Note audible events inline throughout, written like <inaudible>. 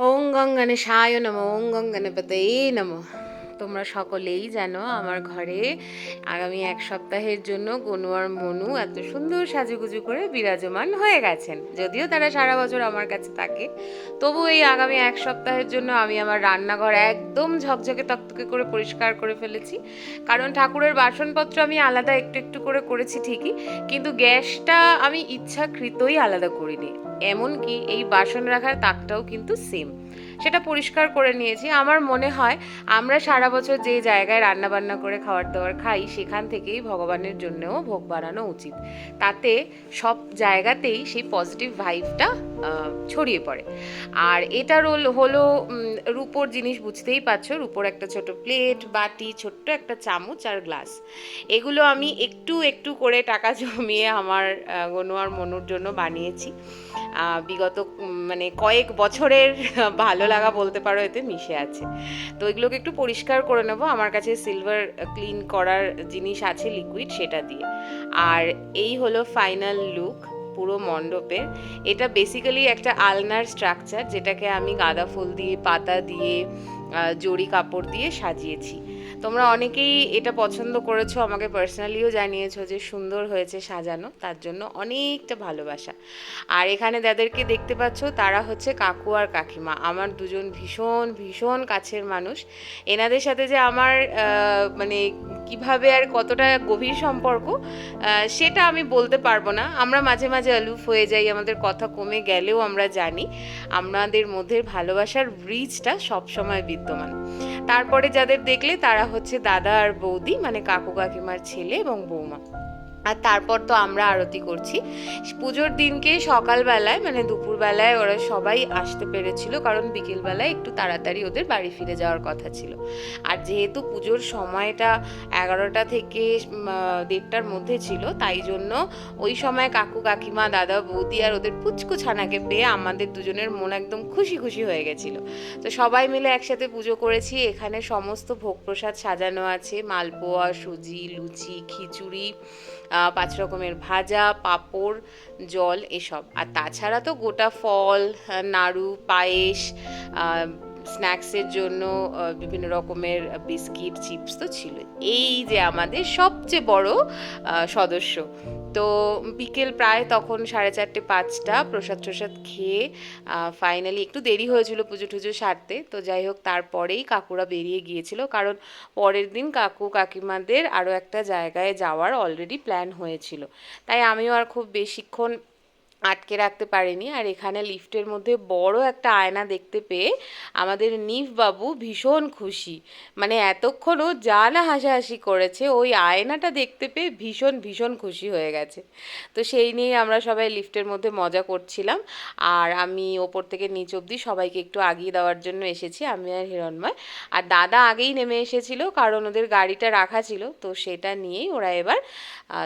ഓം gum ഗണേശായ നമോ ഓം gum ഗണപതയെ നമോ তোমরা সকলেই জানো আমার ঘরে আগামী এক সপ্তাহের জন্য গনু আর মনু এত সুন্দর সাজুগুজু করে বিরাজমান হয়ে গেছেন। যদিও তারা সারা বছর আমার কাছে থাকে। তবু এই আগামী এক সপ্তাহের জন্য আমি আমার রান্নাঘর একদম ঝকঝকে তকতকে করে পরিষ্কার করে ফেলেছি। কারণ ঠাকুরের বাসনপত্র আমি আলাদা একটু একটু করে করেছি ঠিকই, কিন্তু গ্যাসটা আমি ইচ্ছাকৃতই আলাদা করিনি। এমনকি এই বাসন রাখার তাকটাও কিন্তু সেম সেটা পরিষ্কার করে নিয়েছি। আমার মনে হয় আমরা সারা বছর যে জায়গায় রান্না বান্না করে খাবার দাবার খাই, সেখান থেকেই ভগবানের জন্যও ভোগ বানানো উচিত। তাতে সব জায়গাতেই সেই পজিটিভ ভাইবটা ছড়িয়ে পড়ে। আর এটা রোল হলো রূপোর জিনিস বুঝতেই পারছ, রূপোর একটা ছোট প্লেট, বাটি, ছোট্ট একটা চামচ আর গ্লাস। এগুলো আমি একটু একটু করে টাকা <laughs> জমিয়ে আমার গনুয়ার মনুর জন্য বানিয়েছি। বিগত মানে কয়েক বছরের <laughs> ভালো লাগা বলতে পারো, এতে মিশে আছে। তো এগুলোকে একটু পরিষ্কার করে নেব। আমার কাছে সিলভার ক্লিন করার জিনিস আছে, লিকুইড, সেটা দিয়ে। আর এই হলো ফাইনাল লুক। পুরো মণ্ডপের এটা বেসিক্যালি একটা আলনার স্ট্রাকচার যেটাকে আমি গাঁদা ফুল দিয়ে, পাতা দিয়ে জড়ি কাপড় দিয়ে সাজিয়েছি। তোমরা অনেকেই এটা পছন্দ করেছ, আমাকে পার্সোনালিও জানিয়েছো যে সুন্দর হয়েছে সাজানো, তার জন্য অনেকটা ভালোবাসা। আর এখানে যাদেরকে দেখতে পাচ্ছ, তারা হচ্ছে কাকু আর কাকিমা। আমার দুজন ভীষণ ভীষণ কাছের মানুষ। এনাদের সাথে যে আমার মানে কীভাবে আর কতটা গভীর সম্পর্ক সেটা আমি বলতে পারব না। আমরা মাঝে মাঝে আলুফ হয়ে যাই, আমাদের কথা কমে গেলেও আমরা জানি, আমাদের মধ্যে ভালোবাসার ব্রিজটা সবসময় বিদ্যমান। তারপরে যাদের দেখলে তারা হচ্ছে দাদা আর বৌদি মানে কাকু কাকিমার ছেলে এবং বৌমা। আর তারপর তো আমরা আরতি করছি। পুজোর দিনকে সকালবেলায় মানে দুপুরবেলায় ওরা সবাই আসতে পেরেছিল, কারণ বিকেলবেলায় একটু তাড়াতাড়ি ওদের বাড়ি ফিরে যাওয়ার কথা ছিল। আর যেহেতু পুজোর সময়টা এগারোটা থেকে দেড়টার মধ্যে ছিল, তাই জন্য ওই সময় কাকু, কাকিমা, দাদা, বৌদি আর ওদের পুচকু ছানাকে পেয়ে আমাদের দুজনের মন একদম খুশি খুশি হয়ে গেছিল। তো সবাই মিলে একসাথে পুজো করেছি, এখানে সমস্ত ভোগ প্রসাদ সাজানো আছে, মালপোয়া, সুজি, লুচি, খিচুড়ি পাঁচ রকমের ভাজা পাঁপড় জল এসব। আর তাছাড়া তো গোটা ফল নাড়ু পায়েস স্ন্যাক্সের জন্য বিভিন্ন রকমের বিস্কিট, চিপস তো ছিল। এই যে আমাদের সবচেয়ে বড় সদস্য। তো বিকেল প্রায় তখন সাড়ে চারটে, পাঁচটা, প্রসাদ টসাদ খেয়ে ফাইনালি একটু দেরি হয়েছিল পুজো টুজো সারতে। তো যাই হোক, তারপরেই কাকুরা বেরিয়ে গিয়েছিল। কারণ পরের দিন কাকু কাকিমাদের আরও একটা জায়গায় যাওয়ার অলরেডি প্ল্যান হয়েছিল। তাই আমিও আর খুব বেশিক্ষণ আটকে রাখতে পারেনি। আর এখানে লিফটের মধ্যে বড় একটা আয়না দেখতে পেয়ে আমাদের নিফ বাবু ভীষণ খুশি। মানে এতক্ষণও যা না হাসাহাসি করেছে, ওই আয়নাটা দেখতে পেয়ে ভীষণ ভীষণ খুশি হয়ে গেছে। তো সেই নিয়েই আমরা সবাই লিফটের মধ্যে মজা করছিলাম। আর আমি ওপর থেকে নিচ অবধি সবাইকে একটু আগিয়ে দেওয়ার জন্য এসেছি, আমি আর হিরণময়। আর দাদা আগেই নেমে এসেছিল, কারণ ওদের গাড়িটা রাখা ছিল। তো সেটা নিয়েই ওরা এবার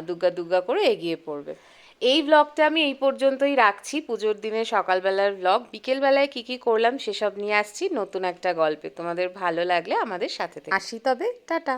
দুগ্গা দুগ্গা করে এগিয়ে পড়বে। এই ব্লগটা আমি এই পর্যন্তই রাখছি। পুজোর দিনে সকালবেলার ব্লগ বিকেলবেলায় কি কি করলাম সেসব নিয়ে আসছি। নতুন একটা গল্পে। তোমাদের ভালো লাগলে আমাদের সাথে আসি তবে। টাটা।